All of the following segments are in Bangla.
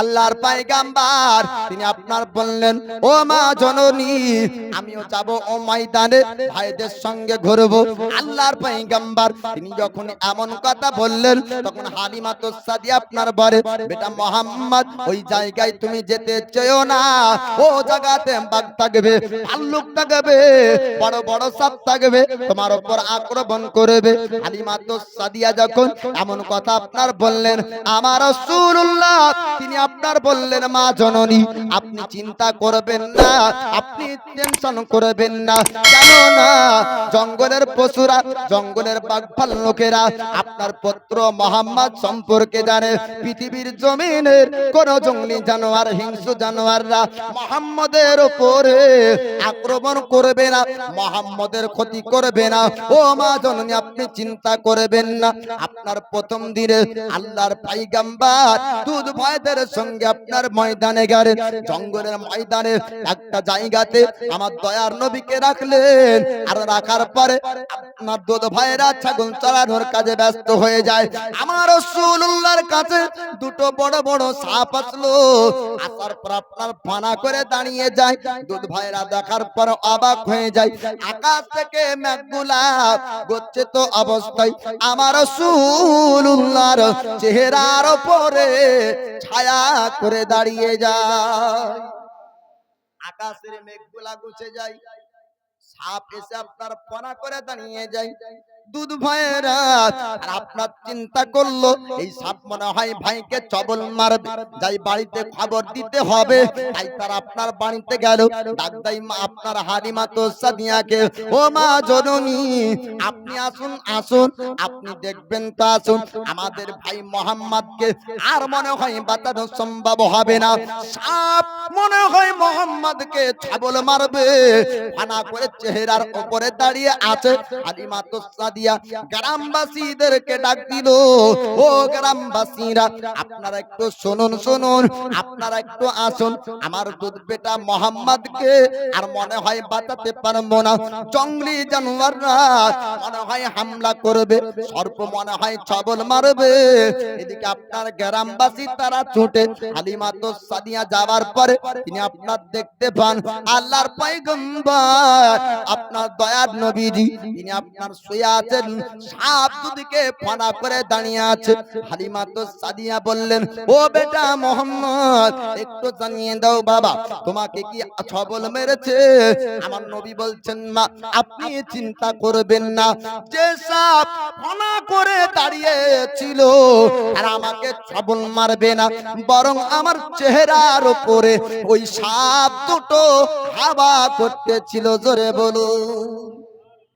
আল্লাহর পায়গাম্বার। তিনি আপনার বললেন, ও মা জননী, আমিও যাব ও ময়দানে, ভাইদের সঙ্গে ঘুরবো। আল্লাহর পায়গাম্বার, তিনি যখন এমন কথা বললেন, তখন হালিমা তো সাদি আপনার বলে বেটা মোহাম্মদ, ওই জায়গায় তুমি যেতে চেয়েও না। ও জায়গাতে বাঘ থাকবে, ভাল্লুক থাকবে, বড় বড় সাপ থাকবে, তোমার উপর আক্রমণ করবে। হালিমা তো সাদিয়া যখন এমন কথা আপনার বললেন, আমার রাসূলুল্লাহ, তিনি আপনার বললেন, মা জননী, আপনি চিন্তা করবেন না, আপনি টেনশন করবেন না। কেন না জঙ্গলের পশুরা, জঙ্গলের বাঘ লোকেরা আপনার পুত্র মোহাম্মদ সম্পর্কে জানে। পৃথিবীর জমিনের কোন জঙ্গলি জানোয়ার, হিংস্র জানোয়াররা মোহাম্মদের উপরে আক্রমণ করবে না, মোহাম্মদের ক্ষতি করবে না। ও মা জননী, আপনি চিন্তা করবেন না। আপনার প্রথম দিনে আল্লাহর পাইগাম্বার, দুধ ভাইদের সঙ্গে আপনার ময়দানে গেলেন জঙ্গলের ময়দানে একটা জায়গাতে আমার দয়ার নবীকে রাখলেন। আর রাখার পরে আপনার দুধ ভাইরা ছাগল চড়ানোর কাজে ব্যস্ত হয়ে যায়। আমার রসুল্লাহর কাছে দুটো বড় বড় সাপ আসলো। আসার পর আপনার ফানা করে দাঁড়িয়ে যায়। দুধ ভাইরা দেখার পর অবাক হয়ে যায়। আকাশ থেকে মেঘগুলা গচ্ছে তো অবস্থায় আমার রসুল্লাহর চেহারার উপরে ছায়া করে দাঁড়িয়ে যায়। আকাশের মেঘগুলা গুছে যায়। সাপ এসে আপনার পনা করে দাঁড়িয়ে যায়। দুধ আর আপনার চিন্তা করল, এই সাপ মনে হয় ভাইকে চবল মারবে। যাই বাড়িতে খবর দিতে হবে, তাই তার আপনার বাড়িতে গেল। ডাকদাই মা আপনার হারিমা তো সাদিয়াকে ও মা জননী, আপনি আসুন আসুন, আপনি দেখবেন তো আসুন, আমাদের ভাই মোহাম্মদকে আর মনে হয় বাঁচানো সম্ভব হবে না। সাপ মনে হয় মোহাম্মদকে ছাবল মারবে। ফানা করে চেহারার উপরে দাঁড়িয়ে আছে হালিমা তো সাদিয়া গ্রামবাসীদেরকে ডাক দিল। ও গ্রামবাসীরা, আপনারা একটু শুনুন শুনুন, আপনারা একটু আসুন। আমার দুধ বেটা মোহাম্মদকে আর মনে হয় বাঁচাতে পারব না। জঙ্গলি জানোয়াররা মনে হয় হামলা করবে, সর্প মনে হয় ছবল মারবে। এদিকে আপনার গ্রামবাসী তারা ছুটে হালিমা তো সাদিয়া যাওয়ার পরে তিনি আপনার দেখতে পান। আল্লাহর পয়গম্বর, আপনার দয়ার নবীজি, তিনি আপনার শুয়ে আছেন। সাপ দুদিকে ফানা করে দাঁড়িয়ে আছে। হালিমা তো সাদিয়া বললেন, ও বেটা মোহাম্মদ, একটু জানিয়ে দাও বাবা, তোমাকে কি ছবল মেরেছে? আমার নবী বলছেন, মা, আপনি চিন্তা করবেন না। যে সাপ ফানা করে দাঁড়িয়ে ছিল আর আমাকে ছবল মারবে না, বরং আমার চেহারার উপরে ওই সাপ দুটো হাওয়া করতেছিল, জোরে বলুন।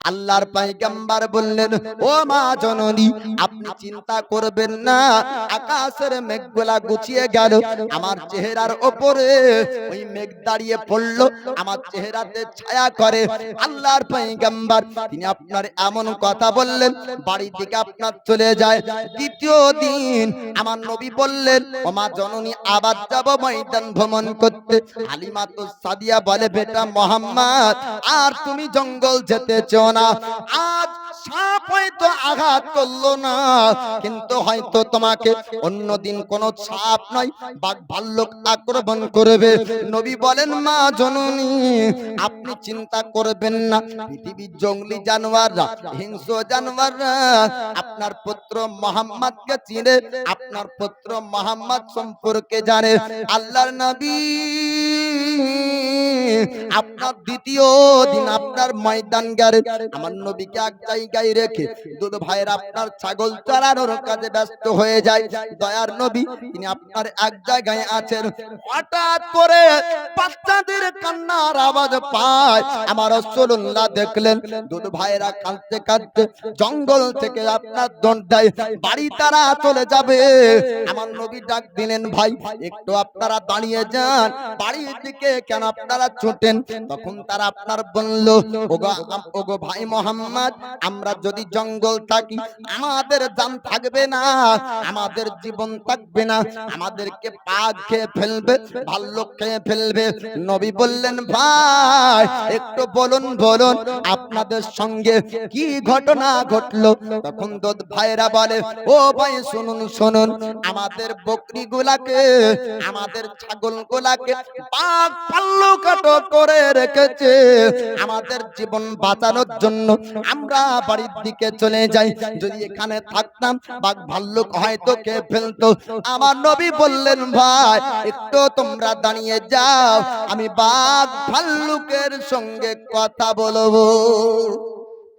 আল্লাহর পাইগাম্বার বললেন, ও মা জননী, আপনি চিন্তা করবেন না, আকাশের মেঘগুলা গুছিয়ে গেল, আমার চেহারার ওপরে ওই মেঘ দাঁড়িয়ে পড়ল, আমার চেহারাতে ছায়া করে, আল্লাহর পাইগাম্বার, তিনি আপনার এমন কথা বললেন, বাড়ি থেকে আপনার চলে যায়, দ্বিতীয় দিন আমার নবী বললেন, ও মা জননী, আবার যাব ময়দান ভ্রমণ করতে? হালিমা তো সাদিয়া বলে, বেটা মোহাম্মদ, আর তুমি জঙ্গল যেতে চাও না। আজ সাপ হয়তো আঘাত করল না, কিন্তু হয়তো তোমাকে অন্যদিন কোন সাপ নয়, বাঘ ভাল্লুক আক্রমণ করবে। নবী বলেন, মা জননী, আপনি চিন্তা করবেন না। পৃথিবীর জঙ্গলি জানোয়াররা, হিংস্র জানোয়াররা, আপনার পুত্র মোহাম্মদকে চিনে, আপনার পুত্র মোহাম্মদ সম্পর্কে জানে। আল্লাহর নবী আপনার দ্বিতীয় দিন আপনার ময়দান গেলে আমার নবীকে এক জায়গায় রেখে দুধ ভাইয়ের আপনার ছাগল চড়ানোর কাজে ব্যস্ত হয়ে যায়। দয়ার নবী, তিনি আপনার এক জায়গায় আছেন। হঠাৎ করে বাচ্চাদের কান্নার আওয়াজ পায়। আমার রসুল্লাহ দেখলেন, দুধ ভাইয়েরা কাঁদতে কাঁদতে জঙ্গল থেকে আপনার দণ্ড দেয় বাড়ি তারা চলে যাবে। আমার নবী ডাক দিলেন, ভাই, একটু আপনারা দাঁড়িয়ে যান। বাড়ির দিকে কেন আপনারা ছুটেন তখন তারা আপনার বলল, ওগো ওগো ভাই মোহাম্মদ, আমরা যদি জঙ্গল থাকি, আমাদের জান থাকবে না, আমাদের জীবন থাকবে না, আমাদেরকে পাক খেয়ে ফেলবে, ভাল্লুক খেয়ে ফেলবে। নবী বললেন, ভাই, একটু বলুন বলুন, আপনাদের সঙ্গে কি ঘটনা ঘটলো? তখন দোদ ভাইরা বলে, ও ভাই, শুনুন শুনুন, আমাদের বকরি গুলাকে আমাদের ছাগল গুলাকে পাক পাল্লু কাটো করে রেখেছে। আমাদের জীবন বাঁচানোর জন্য আমরা বাড়ির দিকে চলে যাই। যদি এখানে থাকতাম, বাঘ ভাল্লুক হয়তো কে ফেলতো। আমার নবী বললেন, ভাই, একটু তোমরা দাঁড়িয়ে যাও। আমি বাঘ ভাল্লুকের সঙ্গে কথা বলব।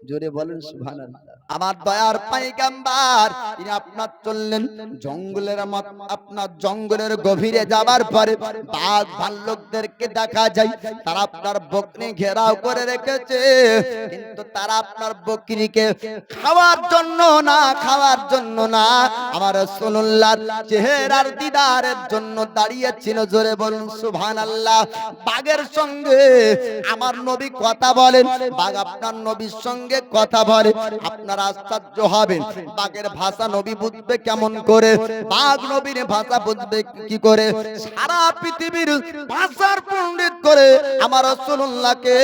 জোরে বলেন, সুবহানাল্লাহ। আমার দয়ার পাইগাম্বার, তিনি আপনার চললেন জঙ্গলের মত, আপনার জঙ্গলের গভীরে যাবার পরে বাঘ ভাল্লুকদেরকে দেখা যায়, তারা আপনার বকরি ঘেরাও করে রেখেছে। কিন্তু তারা আপনার বকরিকে খাওয়ার জন্য না, খাওয়ার জন্য না, আমার রাসূলুল্লাহর চেহারার দিদারের জন্য দাঁড়িয়েছিল। জোরে বলুন সুভান আল্লাহ বাঘের সঙ্গে আমার নবী কথা বলেন, বাঘ আপনার নবীর সঙ্গে কথা বলে, আপনার আশ্চর্য হবেন। বাঘের ভাষা নবী বুঝবে কেমন করে? বাঘ নবীর ভাষা বুঝবে কি করে? সারা পৃথিবীর ভাষার পণ্ডিত করে আমার রাসূলুল্লাহকে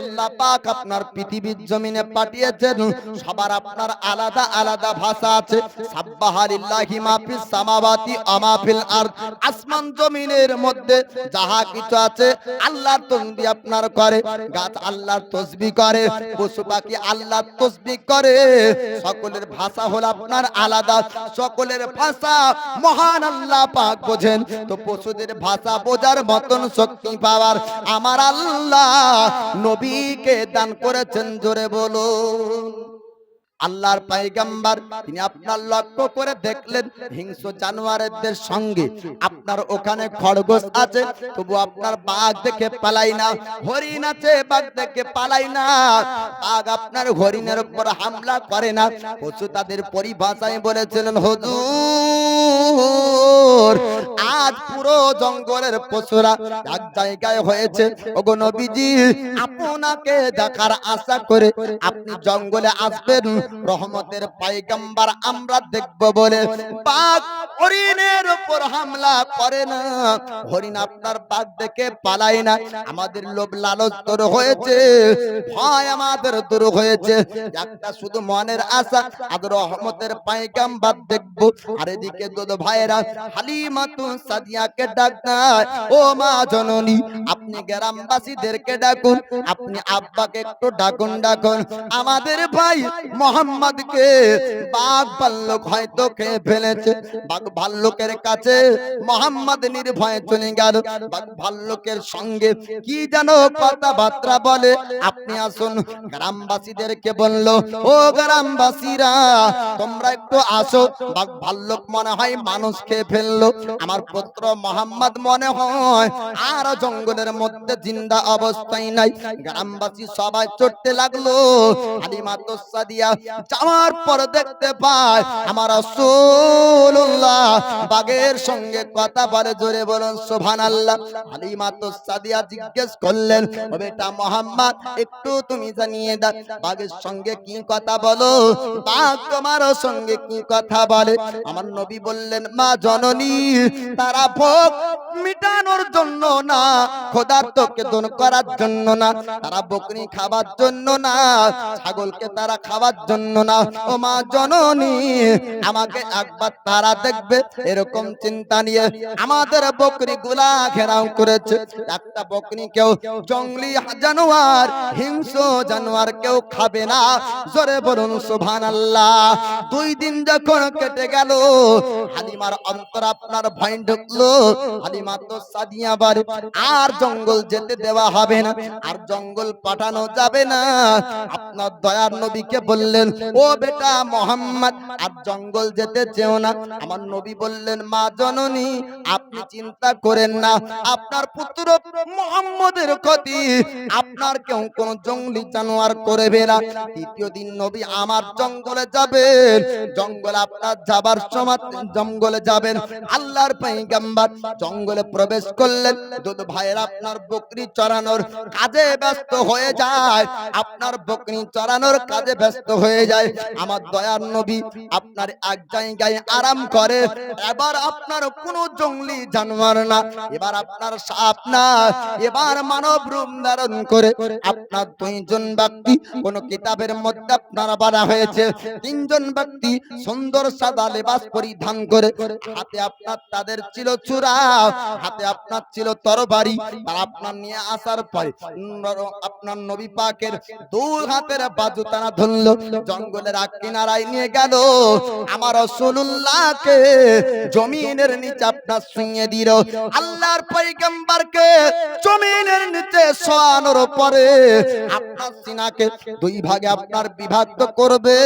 আল্লাহ পাক আপনার পৃথিবীর জমিনে পাঠিয়েছেন। সবার আপনার আলাদা আলাদা ভাষা আছে। সাব্বাহালিল্লাহি মা ফিস সামাওয়াতি ওয়া মা ফিল আরদ। আসমান জমিনের মধ্যে যাহা কিছু আছে, আল্লাহর তসবিহ আপনার করে। গাছ আল্লাহর তসবিহ করে। পশু পাখি আল্লাহর তসবি করে। সকলের ভাষা হলো আপনার আলাদা, সকলের ভাষা মহান আল্লাহ পাক বোঝেন। তো পশুদের ভাষা বোঝার মতন শক্তি পাওয়ার আমার আল্লাহ নবীকে দান করেছেন, জোরে বলুন। আল্লাহর পাইগাম্বার, তিনি আপনার লক্ষ্য করে দেখলেন হিংস্র জানোয়ারদের সঙ্গে। আপনার ওখানে খরগোশ আছে, তবু আপনার বাঘ দেখে পালাই না, হরিণ আছে, বাঘ দেখে পালাই না। বাঘ আপনার হরিণের উপর হামলা করে না। পশু তাদের পরিভাষায় বলেছিলেন, হুজুর আজ পুরো জঙ্গলের পশুরা এক জায়গায় হয়েছে। ওগো নবীজি, আপনাকে দেখার আশা করে আপনি জঙ্গলে আসবেন। রহমতের পাইগাম্বার আমরা দেখব বলে বাঘ হরিণের উপর হামলা করে না। হরিণ আপনার বাঘ দেখে পালায় না। আমাদের লোভ লালচ তোর হয়েছে, ভয় আমাদের দূর হয়েছে। একটা শুধু মনের আশা, আজ রহমতের পাইগাম্বার দেখব। আর এদিকে দুধ ভাইরা হালিমাতু সাদিয়াকে ও মা জননী আপনি গ্রামবাসীদেরকে ডাকুন, আপনি আব্বাকে একটু ডাকুন ডাকুন। আমাদের ভাই মোহাম্মদকে বাঘ ভাল্লুক হয়তো খেয়ে ফেলেছে। বাঘ ভাল্লুকের কাছে মোহাম্মদ নির্ভয়ে চলে গেল। বাঘ ভাল্লুকের সঙ্গে কি যেন কথাবার্তা বলে। আপনি আসুন, গ্রামবাসীদেরকে বলল, ও গ্রামবাসীরা, তোমরা একটু আসো। বাঘ ভাল্লুক মনে হয় মানুষ খেয়ে ফেলল। আমার পুত্র মোহাম্মদ মনে হয় আর জঙ্গলের মধ্যে জিন্দা অবস্থায় নাই। গ্রামবাসী সবাই চড়তে লাগল। হালিমা তোসা দিয়া যাওয়ার পর দেখতে পায়, আমার সঙ্গে কথা বলে, জোরে বলুন হালিমা তোসা দিয়া জিজ্ঞেস করলেন বেটা মোহাম্মদ, একটু তুমি জানিয়ে দাও, বাঘের সঙ্গে কি কথা বলো? বাঘ তোমার সঙ্গে কি কথা বলে? আমার নবী বললেন, মা জননী তারা ভোগ মিটানোর জন্য না খোদার্থকে দূর করার জন্য না, তারা বকরি খাবার জন্য না, ছাগলকে তারা খাওয়ার জন্য না। ও মা জননী, আমাকে একবার তারা দেখবে, এরকম চিন্তা নিয়ে আমাদের বকরি গুলা ঘেরাও করেছে। একটা বকরি কেউ জঙ্গলি জানোয়ার, হিংস্র জানোয়ার কেউ খাবে না। জোরে বলুন সুবহান আল্লাহ দুই দিন যখন কেটে গেল, হালিমার অন্তর আপনার ভয় ঢুকলো, হালিমা আর জঙ্গল যেতে দেওয়া হবে না, আর জঙ্গল পাঠানো যাবে না। আপনার দয়ার নবীকে বললেন, ও বেটা মোহাম্মদ, আর জঙ্গল যেতে চেও না। আমার নবী বললেন, মা জননী, আপনি চিন্তা করেন না। আপনার পুত্র মোহাম্মদের ক্ষতি। আপনার কেউ কোন জঙ্গলি জানোয়ার করবে না। তৃতীয় দিন নবী আমার জঙ্গলে যাবেন। জঙ্গল আপনার যাবার সময় জঙ্গলে যাবেন। আল্লাহর পয়গম্বর, জঙ্গলে জঙ্গলে প্রবেশ করলেন। দুধ ভাইয়ের আপনার বকরি চড়ানোর কাজে ব্যস্ত হয়ে যায়। আপনার বকরি চড়ানোর কাজে ব্যস্ত হয়ে যায়। আমার দয়ার নবী আপনার এক জায়গায় আরাম করে। এবার আপনার কোনো জঙ্গলি জানোয়ার না। এবার আপনার সাপ না। এবার মানব রূপ ধারণ করে আপনার দুইজন ব্যক্তি, কোন কিতাবের মধ্যে আপনারা বাড়া হয়েছে। তিনজন ব্যক্তি সুন্দর সাদা লেবাস পরিধান করে, হাতে আপনার তাদের ছিল চূড়া হাতে আপনার ছিল তরবারি আর আপনার নিয়ে আসার পরে আপনার নবী পাকের দুই হাতের বাজু তারা ধরলো, জঙ্গলের কিনারায় নিয়ে গেল। আমার রসুল্লাহকে জমিনের নিচে আপনার শুয়ে দিল। আল্লাহর পৈগম্বরকে জমিনের নিচে শোয়ানোর পরে আপনার সিনাকে দুই ভাগে আপনার বিভক্ত করবে।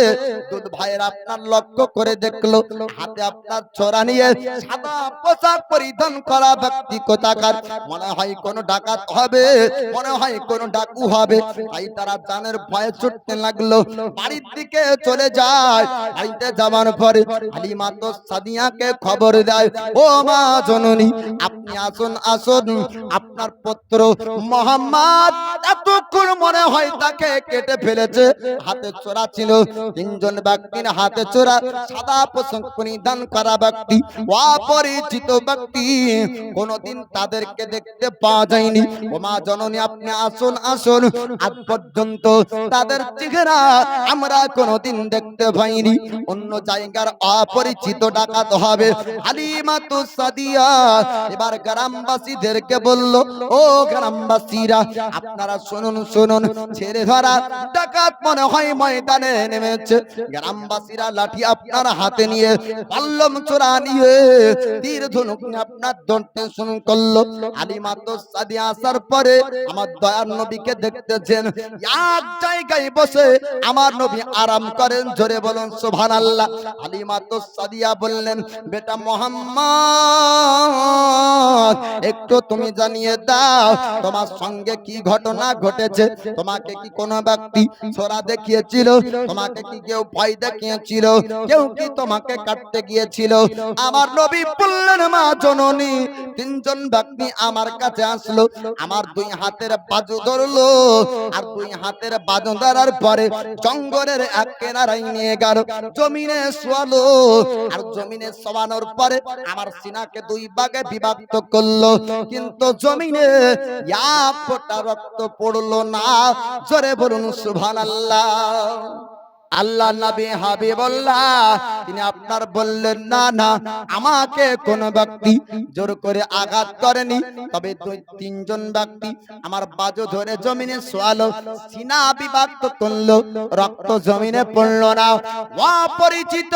দুধ ভাইয়ের আপনার লক্ষ্য করে দেখল, হাতে আপনার ছোরা নিয়ে সাদা পোশাক পরিধান করা ব্যক্তি কোথাকার? মনে হয় কোন ডাকাত হবে, মনে হয় কোন ডাকু হবে। তাই তারা জানের ভয়ে ছুটতে লাগল। বাড়ির দিকে চলে যায়। বাড়িতে যাওয়ার পরে হালিমা তো সাদিয়াকে খবর দেয়, ও মা জননী, আপনি আসুন আসুন। আপনার পুত্র মোহাম্মদ এতক্ষণ মনে হয় তাকে কেটে ফেলেছে। হাতে চোরা ছিল। তিনজন ব্যক্তির হাতে চোরা সাদা পোশাক পরিধান করা ব্যক্তি, অপরিচিত ব্যক্তি। কোনদিন তাদেরকে দেখতে পাওয়া যায়নি। ও মা জননী, আপনি আসুন আসুন। আজ পর্যন্ত তাদের চেহারা আমরা কোনদিন দেখতে পাইনি। অন্য জায়গার অপরিচিত ডাকাত হবে। হালিমা সাদিয়া। এবার গ্রামবাসীদেরকে বলল, ও গ্রামবাসীরা, আপনারা শুনুন শুনুন। ছেড়ে ধরা ডাকাত মনে হয় ময়দানে নেমেছে। গ্রামবাসীরা লাঠি আপনার হাতে নিয়ে, পাল্লম চোরা নিয়ে, তীর ধনুক আপনার শুরু করল। হালিমা তো সাদিয়া আসার পরে আমার দয়ার নবীকে দেখতেছেন। এক জায়গায় বসে আমার নবী আরাম করেন, জোরে বলুন হালিমা তো সাদিয়া বললেন, বেটা মোহাম্মদ, একটু তুমি জানিয়ে দাও, তোমার সঙ্গে কি ঘটনা ঘটেছে? তোমাকে কি কোনো ব্যক্তি ছোরা দেখিয়েছিল? তোমাকে কি কেউ ভয় দেখিয়েছিল? কেউ কি তোমাকে কাটতে গিয়েছিল? আমার নবী বললেন, মা জননী তিনজন ব্যক্তি আমার কাছে আসলো, আমার দুই হাতের বাজু ধরলো, আর দুই হাতের বাজু ধরার পরে জঙ্গলের এক কেনারাই নিয়ে গেল, জমিনে শোয়ালো, আর জমিনে শোয়ানোর পরে আমার সিনাকে দুই ভাগে বিভক্ত করল, কিন্তু জমিনে এক ফোঁটা রক্ত পড়ল না, জোরে বলুন সুবহানাল্লাহ। আল্লাহ নবী হাবিবুল্লাহ, তিনি আপনার বললেন, না না, আমাকে কোন ব্যক্তি জোর করে আঘাত করেনি। তবে দুই, তিনজন ব্যক্তি আমার বাজু ধরে জমিনে শোয়ালো, সিনা বিভক্ত করল, রক্ত জমিনে পড়ল না। অপরিচিত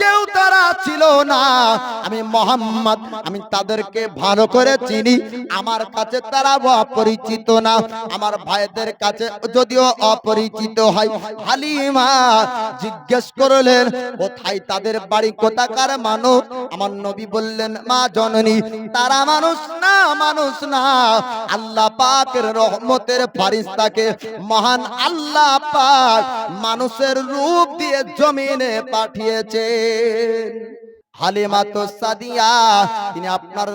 কেউ তারা ছিল না। আমি মোহাম্মদ, আমি তাদেরকে ভালো করে চিনি। আমার কাছে তারা অপরিচিত না। আমার ভাইদের কাছে যদিও অপরিচিত হয়। হালিমা জিজ্ঞেস করলেন, কোথায় তাদের বাড়ি? কোথাকার মানুষ? আমার নবী বললেন, মা জননী, তারা মানুষ না মানুষ না। আল্লাহ পাকের রহমতের ফারিস্তাকে মহান আল্লাহ পাক মানুষের রূপ দিয়ে জমিনে পাঠিয়েছেন। হালিমা তো সাদিয়া, তিনি আপনার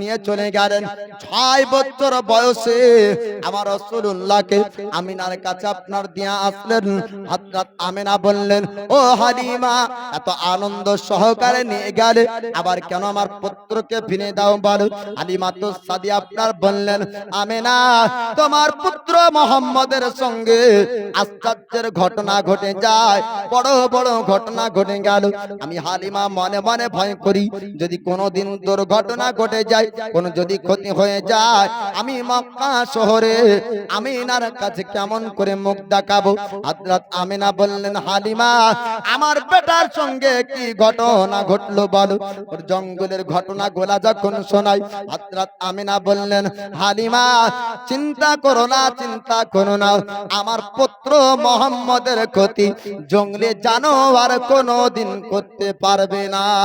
নিয়ে চলে গেলেন। ছয় বছর বয়সে আমার রসুল্লাহকে আমিনার কাছে আপনার দিয়া আসলেন। আমিনা বললেন, ও হালিমা, এত আনন্দ সহকারে নিয়ে গেলে আবার কেন আমার পুত্রকে ফিরে দাও বলো? হালিমা তো সাদিয়া আপনার বললেন, আমিনা, তোমার পুত্র মোহাম্মদের সঙ্গে আশ্চর্যের ঘটনা ঘটে যায়। বড় বড় ঘটনা ঘটে গেল। আমি হালিমা মনে মনে ভয় করি। যদি কোনোদিন দুর্ঘটনা ঘটে যায়, কোন যদি ক্ষতি হয়ে যায়, আমি মক্কা শহরে আমিনার কাছে কেমন করে মুখ দেখাবো? হযরত আমিনা বললেন, হালিমা, আমার বেটার সঙ্গে কি ঘটনা ঘটলো বলো? ওর জঙ্গলের ঘটনা গোলা যখন শোনাই, হযরত আমিনা বললেন, হালিমা, চিন্তা করো না, চিন্তা করো না। আমার পুত্র মোহাম্মদের ক্ষতি জঙ্গলে জানোয়ার কোনো দিন করতে পারবে না।